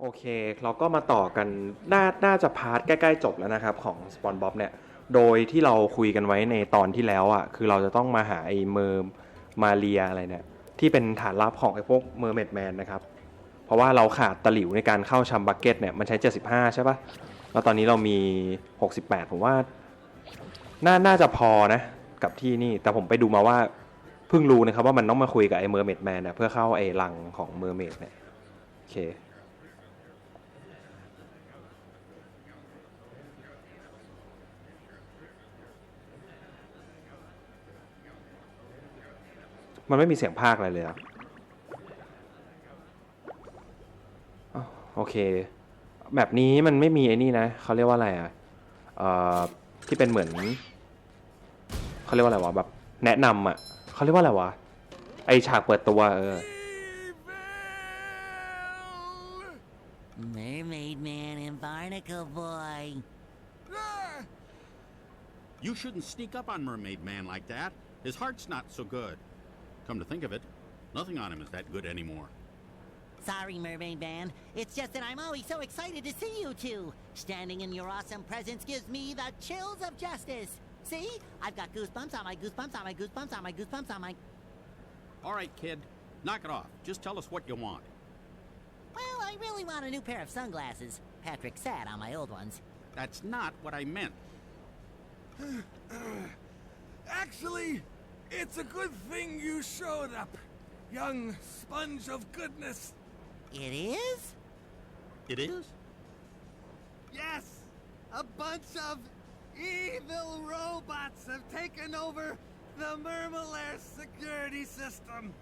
โอเค เราก็มาต่อกันน่าน่าจะพาร์ทใกล้ๆจบแล้วนะครับ ของสปอนบ๊อบเนี่ย โดยที่เราคุยกันไว้ในตอนที่แล้วอะ คือเราจะต้องมาหาไอ้เมอร์มาเรียอะไรเนี่ย ที่เป็นฐานลับของไอ้พวกเมอร์เมดแมนนะครับ เพราะว่าเราขาดตะหลิวในการเข้าชัมบักเก็ตเนี่ย มันใช้ 75 ใช่ปะแล้วตอนนี้เรามี 68 ผมว่า น่าน่าจะพอนะ กับที่นี่ แต่ผมไปดูมาว่าเพิ่งรู้นะครับว่ามันต้องมาคุยกับไอ้เมอร์เมดแมนเนี่ยเพื่อเข้าไอ้รังของเมอร์เมดเนี่ย โอเค มันไม่มีเสียงภาคอะไรเลยเหรอะอ้าวโอเค แบบนี้มันไม่มีไอ้นี่นะเขาเรียกว่าอะไรอะเอ่อที่เป็นเหมือนเขาเรียกว่าอะไรวะแบบแนะนำอะเขาเรียกว่าอะไรวะไอฉากเปิดตัวเออ Mermaid Man and Barnacle Boy. You shouldn't sneak up on Mermaid Man like that. His heart's not so good. Come to think of it, nothing on him is that good anymore. Sorry, Mermaid Man. It's just that I'm always so excited to see you two. Standing in your awesome presence gives me the chills of justice. See? I've got goosebumps on my goosebumps on my goosebumps on my goosebumps on my. All right, kid, knock it off. Just tell us what you want. Well, I really want a new pair of sunglasses. Patrick sat on my old ones. That's not what I meant. Actually, it's a good thing you showed up, young sponge of goodness. It is? It is? Yes, a bunch of evil robots have taken over the Murmulair security system.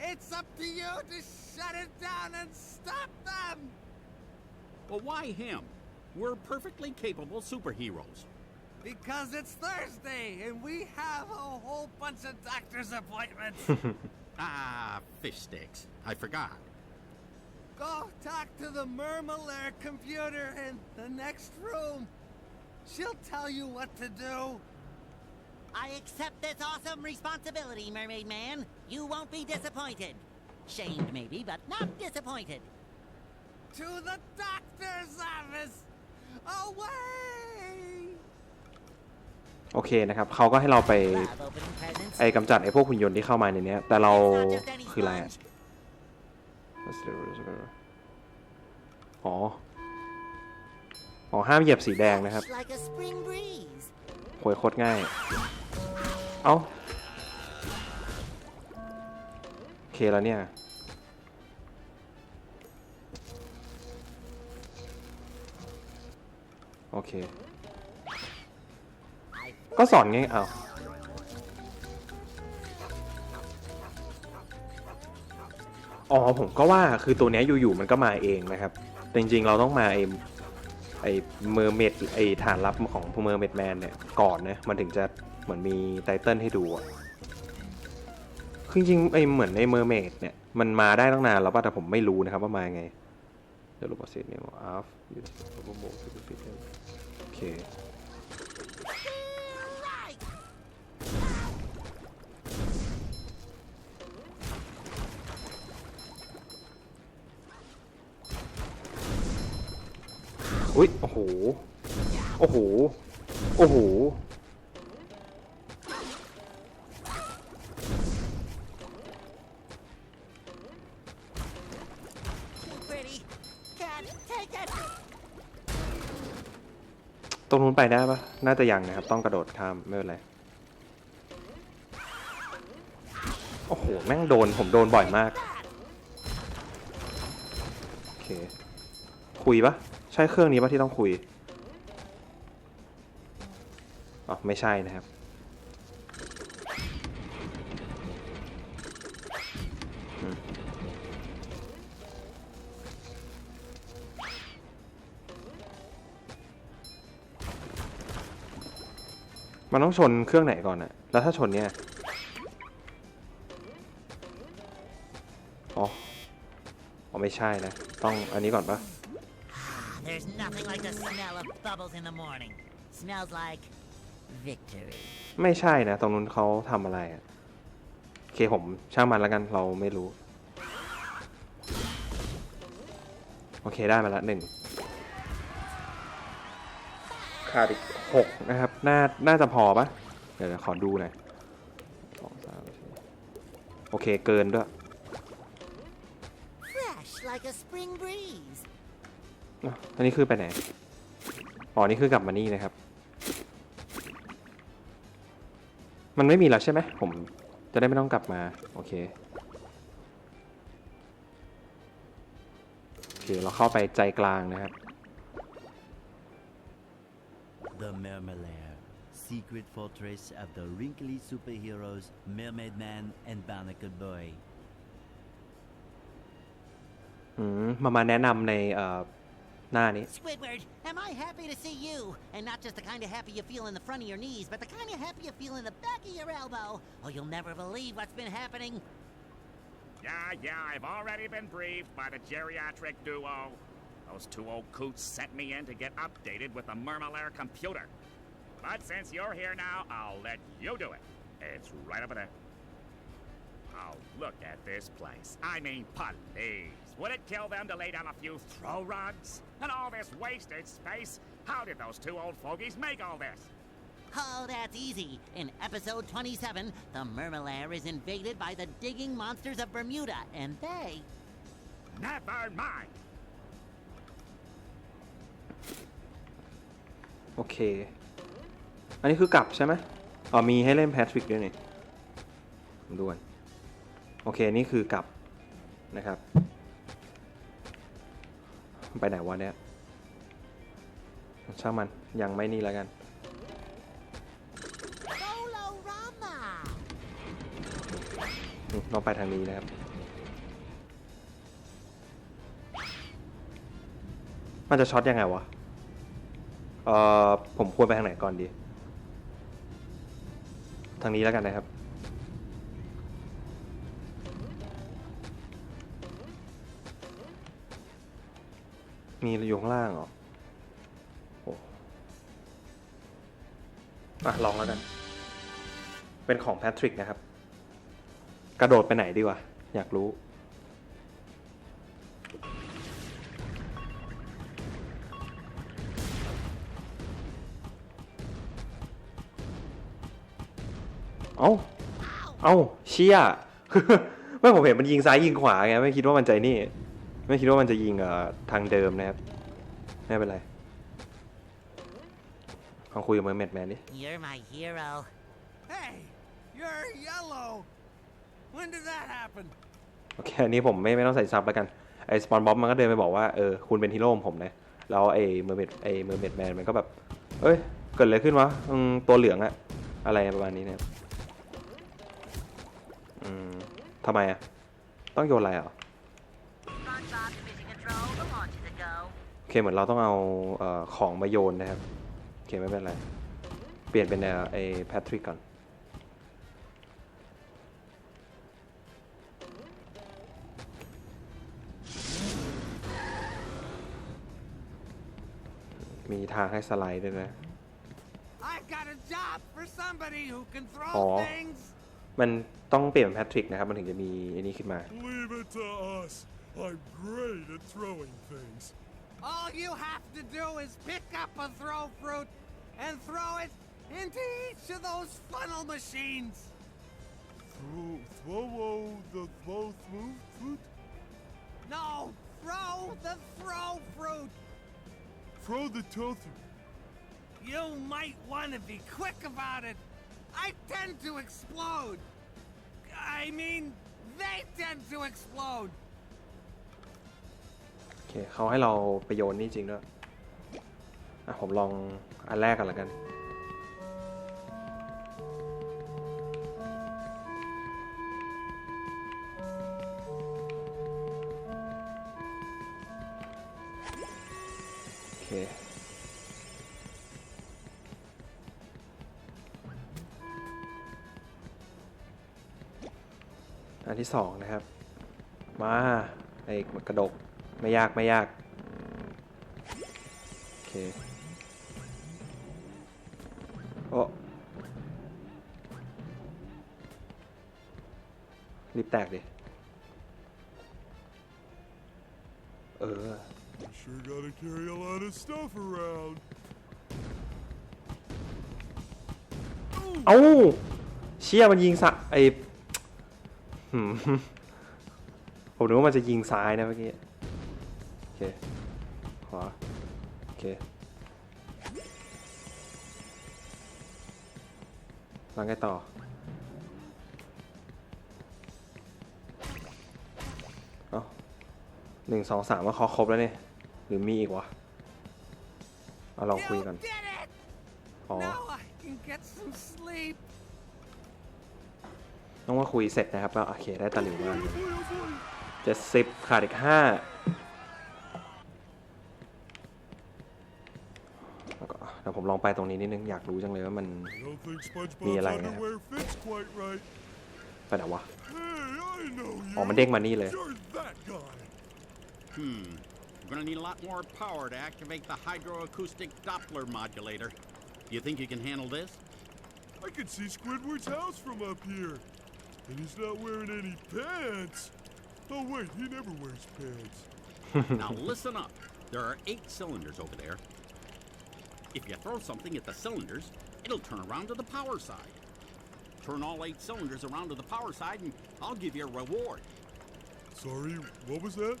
It's up to you to shut it down and stop them. Well, why him? We're perfectly capable superheroes. Because it's Thursday and we have a whole bunch of doctor's appointments. Ah, fish sticks. I forgot. Go talk to the Murmulair computer in the next room. She'll tell you what to do. I accept this awesome responsibility, Mermaid Man. You won't be disappointed. Shamed, maybe, but not disappointed. To the doctor's office. Away! โอเคนะครับเขาก็ให้เราไปไอ้กำจัดไอ้พวกหุ่นยนต์ที่เข้ามาในเนี้ย แต่เราคืออะไรอ๋ออ๋อห้ามเหยียบสีแดงนะครับ Fresh Like a spring breeze. โหยโคตรง่าย เอ้าโอเคแล้วเนี่ยโอเค ก็สอนไงอ้าวอ๋อผมก็ว่าคือตัวนี้อยู่ๆมันก็มาเองนะครับ แต่จริงๆเราต้องมาไอไอเมอร์เมดไอฐานลับของพวกเมอร์เมดแมนเนี่ยก่อนนะมันถึงจะเหมือนมีไตเติลให้ดูอะคือจริงๆไอเหมือนไอเมอร์เมดเนี่ยมันมาได้ตั้งนานแล้วป่ะแต่ผมไม่รู้นะครับว่ามาไงเดี๋ยวรูปเซตเนี่ยอัฟโอเค อุ้ยโอ้โห โอ้โห โอ้โห Too pretty. Can't take it. ตรงนู้นไปได้ปะน่าจะยังนะครับ ต้องกระโดดข้ามไม่เป็นไร โอ้โห แม่งโดน ผมโดนบ่อยมาก โอเค คุยปะ ใช่เครื่องนี้ป่ะที่ต้องคุยอ๋อไม่ใช่นะครับ มันต้องชนเครื่องไหนก่อนอะแล้วถ้าชนเนี่ยอ๋ออ๋อไม่ใช่นะ ต้องอันนี้ก่อนปะ There's nothing like the smell of bubbles in the morning. Smells like victory. ไม่ใช่นะ ตรงนู้นเขาทำอะไรอะโอเคผมช่างมันแล้วกันเราไม่รู้ โอเคได้มาละหนึ่งขาดอีกหกนะครับ น่า น่าจะพอปะเดี๋ยวเดี๋ยวขอดูหน่อยสองสามสี่โอเคเกินด้วย Fresh like a spring breeze. อะอันนี้คือไปไหน อ๋อ นี่คือกลับมานี่นะครับ มันไม่มีแล้วใช่ไหม ผมจะได้ไม่ต้องกลับมา โอเค โอเค เราเข้าไปใจกลางนะครับ The Mermalair, secret fortress of the wrinkly superheroes Mermaid Man and Barnacle Boy. อืมมามาแนะนำในเอ่อ หน้านี้ Squidward, am I happy to see you? And not just the kind of happy you feel in the front of your knees, but the kind of happy you feel in the back of your elbow. Oh, you'll never believe what's been happening. Yeah, yeah, I've already been briefed by the geriatric duo. Those two old coots sent me in to get updated with the Murmalair computer. But since you're here now, I'll let you do it. It's right over there. Oh, look at this place. I mean, please. Would it kill them to lay down a few throw rugs? And all this wasted space? How did those two old fogies make all this? Oh, that's easy. In episode 27, the Murmalair is invaded by the digging monsters of Bermuda, and they. Never mind. โอเค อันนี้คือกลับใช่ไหมอ๋อมีให้เล่นแพทริกด้วยนี่ผมดูก่อนโอเค นี่คือกลับนะครับ ไปไหนวะเนี่ยช่างมันยังไม่นี่แล้วกัน Golorama! อืมต้องไปทางนี้นะครับ มันจะช็อตยังไงวะ เอ่อ ผมควรไปทางไหนก่อนดี ทางนี้แล้วกันนะครับ มีอยู่ข้างล่างเหรอโอ้อะลองแล้วกัน เป็นของแพทริกนะครับ กระโดดไปไหนดีวะ อยากรู้ เอ้าเอ้าเชี่ยไม่ผมเห็นมันยิงซ้ายยิงขวาไง ไม่คิดว่ามันใจนี่ ไม่คิดว่ามันจะยิงเอ่อทางเดิมนะครับ ไม่เป็นไรลองคุยกับเมอร์เมดแมนดิ You're my hero. Hey, you're yellow. When did that happen? โอเคอันนี้ผมไม่ไม่ต้องใส่ซับแล้วกันไอ้สปอนบ๊อบมันก็เดินไปบอกว่าเออคุณเป็นฮีโร่ของผมนะแล้วไอ้เมอร์เมดไอ้เมอร์เมดแมนมันก็แบบเอ้ยเกิดอะไรขึ้นวะอืมตัวเหลืองอะอะไรประมาณนี้นะครับอืมทำไมอะต้องโยนอะไรอะ โอเคเหมือนเราต้องเอาเอ่อของมาโยนนะครับโอเคไม่เป็นไร เปลี่ยนเป็นเอ่อไอ้แพทริกก่อน มีทางให้สไลด์ด้วยนะ I've got a job for somebody who can throw Aw. things. มันต้องเปลี่ยนเป็นแพทริกนะครับ มันถึงจะมีไอ้นี่ขึ้นมา Leave it to us. I'm great at throwing things. All you have to do is pick up a throw fruit and throw it into each of those funnel machines. Throw, throw, oh, the throw through fruit. No, throw the throw fruit. Throw the toe through. You might want to be quick about it. I tend to explode. I mean, they tend to explode. เคเขาให้เราไปโยนนี่จริงด้วยอะผมลองอันแรกกันละกัน โอเค อันที่สองนะครับ มาไอ้กระดก ไม่ยากไม่ยาก โอเค โอ้รีบแตกดิ เออ You sure gotta carry a lot of stuff around. เอ้า เชี่ยมันยิงสะไอหืม ผมนึกว่ามันจะยิงซ้ายนะเมื่อกี้โอเค ขวาโอเคแล้วไงต่อ เอ้าหนึ่งสองสามว่าเคาะครบแล้วเนี่ย หรือมีอีกวะ เอาลองคุย You กัน did it! อ๋อ Now I can get some sleep. ต้องว่าคุยเสร็จนะครับก็โอเคได้ตะหลิวมาเจ็ดสิบขาดอีกห้า ผมลองไปตรงนี้นิดนึง อยากรู้จังเลยว่ามัน I don't think SpongeBob's Mira la idea. underwear fits quite right. ไปไหนวะ Hey, I know you. อ๋อมันเด้งมานี่เลย You're that guy. Hmm. We're gonna need a lot more power to activate the hydroacoustic Doppler modulator. You think you can handle this? I can see Squidward's house from up here. And he's not wearing any pants. Oh, wait, he never wears pants. now listen up. There are eight cylinders over there. If you throw something at the cylinders, it'll turn around to the power side. Turn all eight cylinders around to the power side, and I'll give you a reward. Sorry, what was that?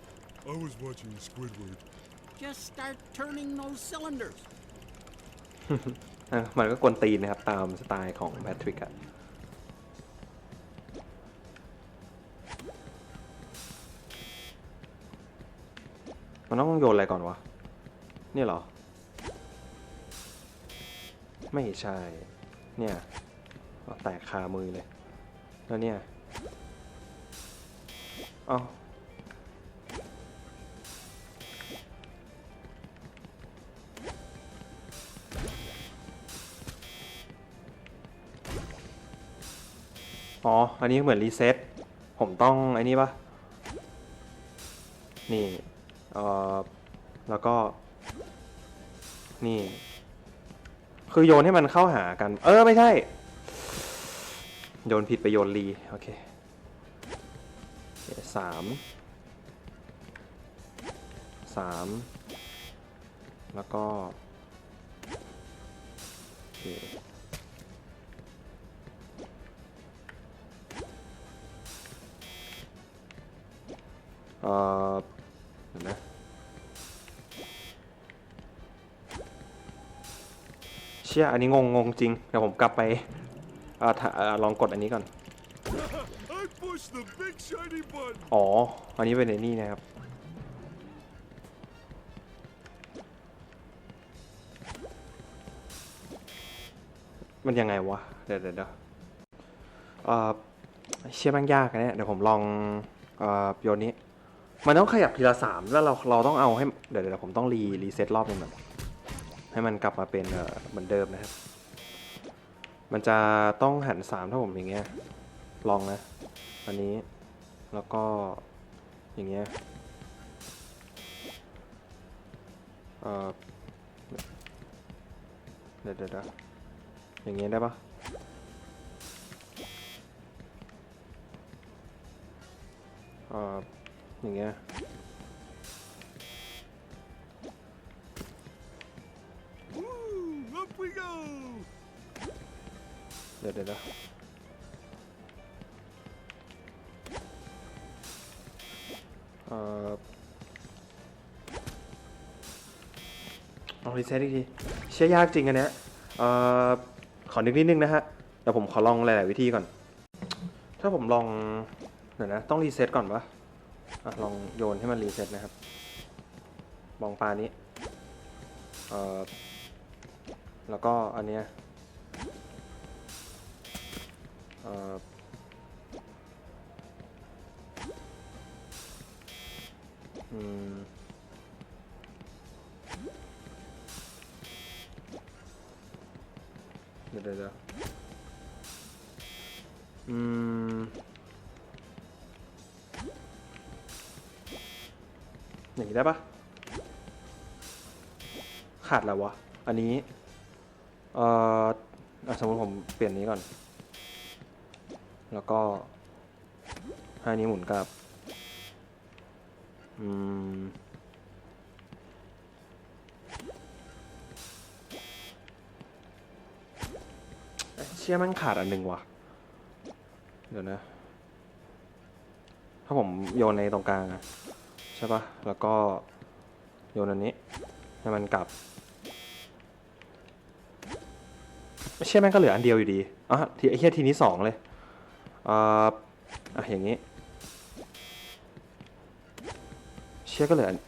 I was watching Squidward. Just start turning those cylinders. อ่ะมันก็กวนตีนนะครับ ตามสไตล์ของแพทริกอะมันต้องโยนอะไรก่อนวะ เนี่ยเหรอ ไม่ใช่ เนี่ยแตกคามือเลย แล้วเนี่ย เอาอ๋อ อันนี้เหมือนรีเซ็ต ผมต้องไอ้นี่ปะนี่ เอ่อ แล้วก็ นี่ คือโยนให้มันเข้าหากัน เออไม่ใช่ โยนผิดไปโยนรีโอเคสามสามแล้วก็โอเคเอ่อ ชี่ยอันนี้งงงงจริง เดี๋ยวผมกลับไปเอ่อถ้าเอ่อลองกดอันนี้ก่อน I pushed the big shiny button. อ๋อ อันนี้เป็นในนี่นะครับ มันยังไงวะ เดี๋ยวเดี๋ยวเดี๋ยวเอ่อเชี่ยแมันยากนะเนี่ย เดี๋ยวผมลองเอ่อโยนนี้ มันต้องขยับทีละสามแล้วเราเราต้องเอาให้ เดี๋ยวเดี๋ยวผมต้องรีรีเซ็ตรอบหนึงก่อน ให้มันกลับมาเป็นเหมือนเดิมนะครับ มันจะต้องหันสามถ้าผมอย่างเงี้ย ลองนะ อันนี้ แล้วก็อย่างเงี้ยเออเดี๋ยวเดี๋ยวอย่างเงี้ยได้ปะเอออย่างเงี้ย เดี๋ยวเดี๋ยวเออลองรีเซ็ตอีกทีเชื่อยากจริงอันเนี้ยเออขอนึกนิดนึงนะฮะเดี๋ยวผมขอลองหลาย ๆ วิธีก่อน ถ้าผมลองเดี๋ยวนะ ต้องรีเซ็ตก่อนปะอะลองโยนให้มันรีเซ็ตนะครับมองปลานี้เออแล้วก็อันเนี้ย เอ่ออืมเดี๋ยวเดี๋ยวอืมอย่างนี้ได้ปะขาดแล้ววะ อันนี้ เอ่อสมมติผมเปลี่ยนนี้ก่อน แล้วก็ให้นี้หมุนกลับ อืม เชื่อมันขาดอันหนึ่งว่ะ เดี๋ยวนะ ถ้าผมโยนในตรงกลางอะใช่ปะแล้วก็โยนอันนี้ ให้มันกลับไม่เชื่อแม่งก็เหลืออันเดียวอยู่ดีอ๋อทีไอเฮียทีนี้สองเลย อ่ออะอย่างนี้ เชี่ยก็เหลืออัน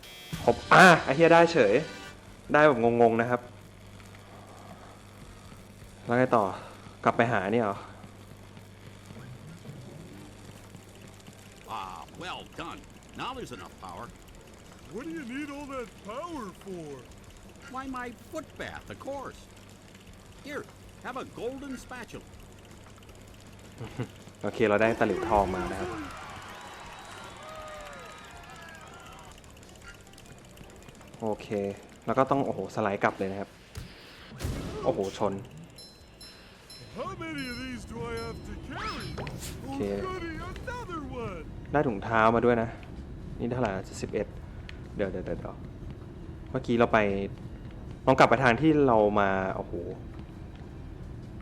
ครบอะไอ้เหี้ยได้เฉย ได้แบบงงๆนะครับ แล้วไงต่อกลับไปหานี่เหรอ Ah, well done. Now there's enough power. What do you need all that power for? Why, my foot bath, of course. Here, have a golden spatula. โอเคเราได้ตะหลิวทองมานะครับ โอเค แล้วก็ต้องโอ้โหสไลด์กลับเลยนะครับ โอ้โหชน How many of these do I have to carry? Oh, Okay. goody, another one! ได้ถุงเท้ามาด้วยนะ นี่เท่าไหร่สิบเอ็ดเดี๋ยวเดี๋ยวเดี๋ยวเดี๋ยวเมื่อกี้เราไปลองกลับไปทางที่เรามา โอ้โห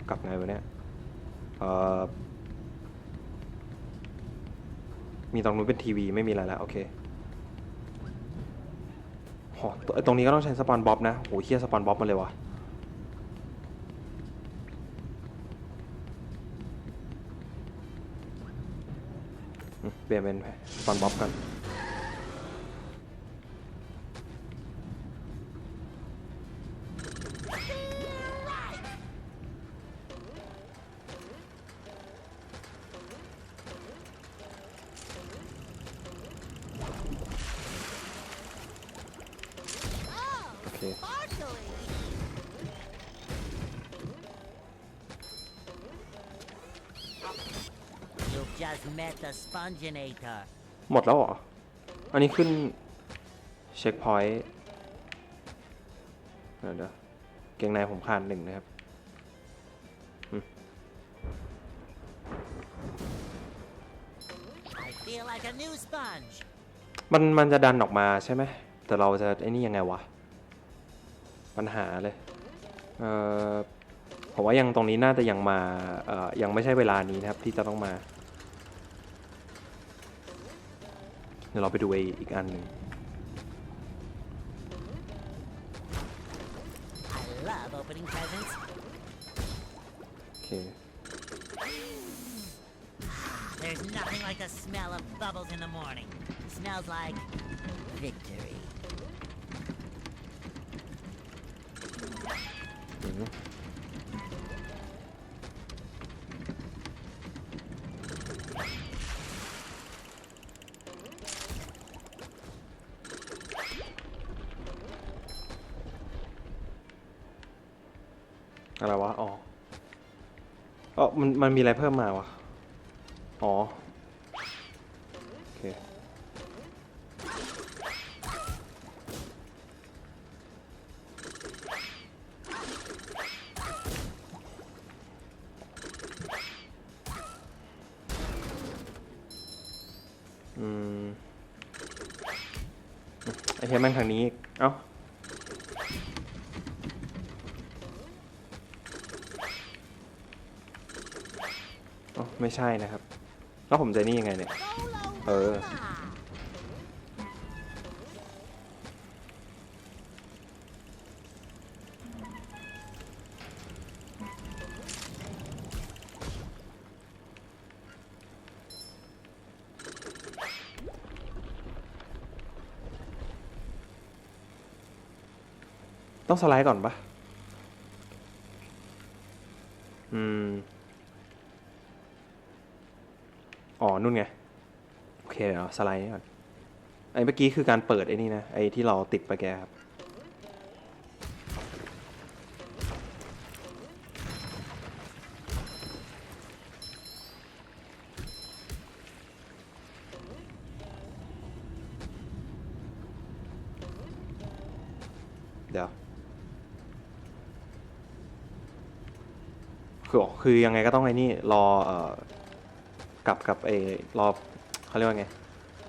กลับไงวะเนี่ย เอ่อ มีตรงนู้นเป็นทีวีไม่มีอะไรแล้วโอเคโหตรงนี้ก็ต้องใช้สปอนบ๊อบนะโหเฮียสปอนบ๊อบมาเลยวะเปลี่ยนเป็นสปอนบ๊อบกัน You've just met the Sponginator. หมดแล้วเหรอ อันนี้ขึ้น เช็คพอยต์เดี๋ยวเดี๋ยวเกงในผมขาดหนึ่งนะครับ I feel like a new sponge. มันมันจะดันออกมาใช่ไหม แต่เราจะไอ้นี่ยังไงวะ ปัญหาเลย เอ่อ ผมว่ายังตรงนี้น่าจะยังมาเอ่อยังไม่ใช่เวลานี้นะครับที่จะต้องมา เดี๋ยวเราไปดูไอ้อีกอันหนึ่ง I love opening presents. โอเค There's nothing like the smell of bubbles in the morning. smells like victory. อืมอะไรวะ อ๋อ เออมันมันมีอะไรเพิ่มมาวะ อ๋อ โอเค อืมไอเหี้ยแม่งทางนี้ เอ้า ไม่ใช่นะครับ แล้วผมจะนี่ยังไงเนี่ย Solo Ờ. Mama. ต้องสไลด์ก่อนปะอืม อ๋อ นู่นไง โอเคเดี๋ยวสไลด์ก่อนไอ้เมื่อกี้คือการเปิดไอ้นี่นะ ไอ้ที่เราติดไปแกครับ เดี๋ยว คืออ๋อคือยังไงก็ต้องไอ้นี่รอเอ่อ กลับกับไอ้รอเขาเรียกว่าไง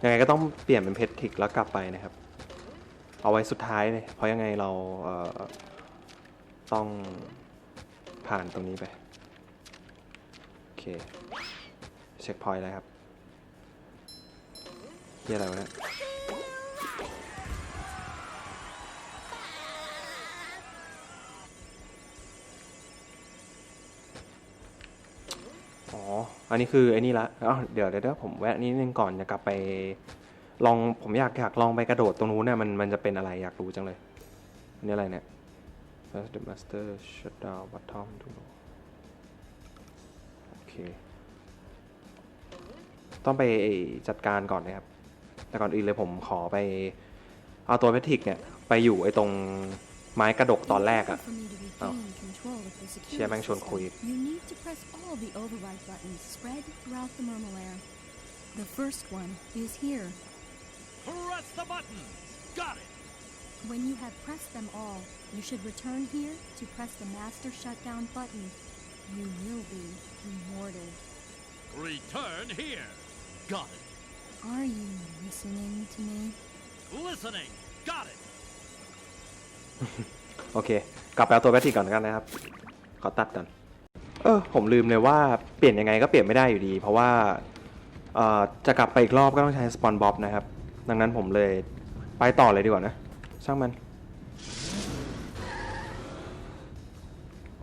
ยังไงก็ต้องเปลี่ยนเป็นเพชรทิกแล้วกลับไปนะครับ เอาไว้สุดท้ายเลยเพราะยังไงเราเอ่อต้องผ่านตรงนี้ไปโอเคเช็คพอยต์แลยครับเหียอะไรวะเนี่ย อ๋อ อันนี้คือไอ้นี่ละอ้าเดี๋ยวเดี๋ยวผมแวะนิดนึงก่อนจะกลับไป ลองผมอยากอยากลองไปกระโดดตรงนู้นเนี่ยมันมันจะเป็นอะไรอยากรู้จังเลยอันนี่อะไรเนี่ย Press the master shut down bottom to โอเค ต้องไปจัดการก่อนนะครับ แต่ก่อนอื่นเลยผมขอไป เอาตัวแพทริกเนี่ย ไปอยู่ไอ้ตรง ไม้กระดกตอนแรกอะ For me to Oh. regain control of the เชียร์แม่ง security ชวนคุย system, You need to press all the override buttons spread throughout the Murmelair. The first one is here. Press the button! Got it! When you have pressed them all, you should return here to press the master shutdown button. You will be rewarded. Return here! Got it! Are you listening to me? Listening! Got it! โอเค กลับไปเอาตัวแบตทีก่อนกันนะครับ ขอตัดก่อนเออผมลืมเลยว่าเปลี่ยนยังไงก็เปลี่ยนไม่ได้อยู่ดี เพราะว่าเอ่อจะกลับไปอีกรอบก็ต้องใช้สปอนบ๊อบนะครับ ดังนั้นผมเลยไปต่อเลยดีกว่านะ ช่างมัน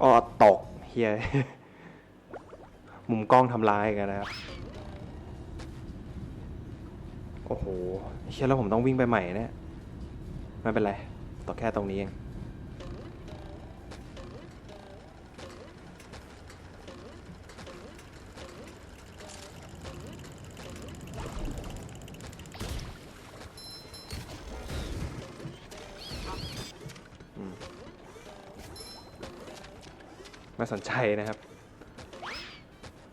อ๋อตกเฮียมุมกล้องทำร้ายกันนะครับ โอ้โหเฮียแล้วผมต้องวิ่งไปใหม่เนี่ยไม่เป็นไร ต่อแค่ตรงนี้เองไม่สนใจนะครับ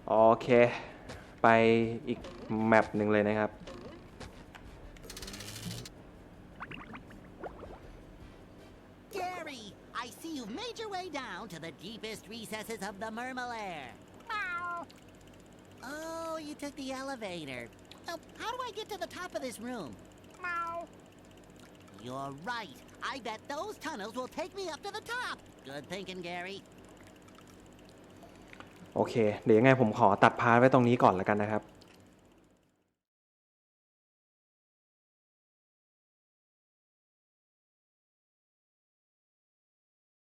โอเค ไปอีกแมปหนึ่งเลยนะครับ recesses of the Murmelair. Meow. Oh, you took the elevator. Oh, how do I get to the top of this room? Meow. You're right. I bet those tunnels will take me up to the top. Good thinking, Gary. โอเค เดี๋ยวยังไงผมขอตัดพาร์ทไว้ตรงนี้ก่อนแล้วกันนะครับ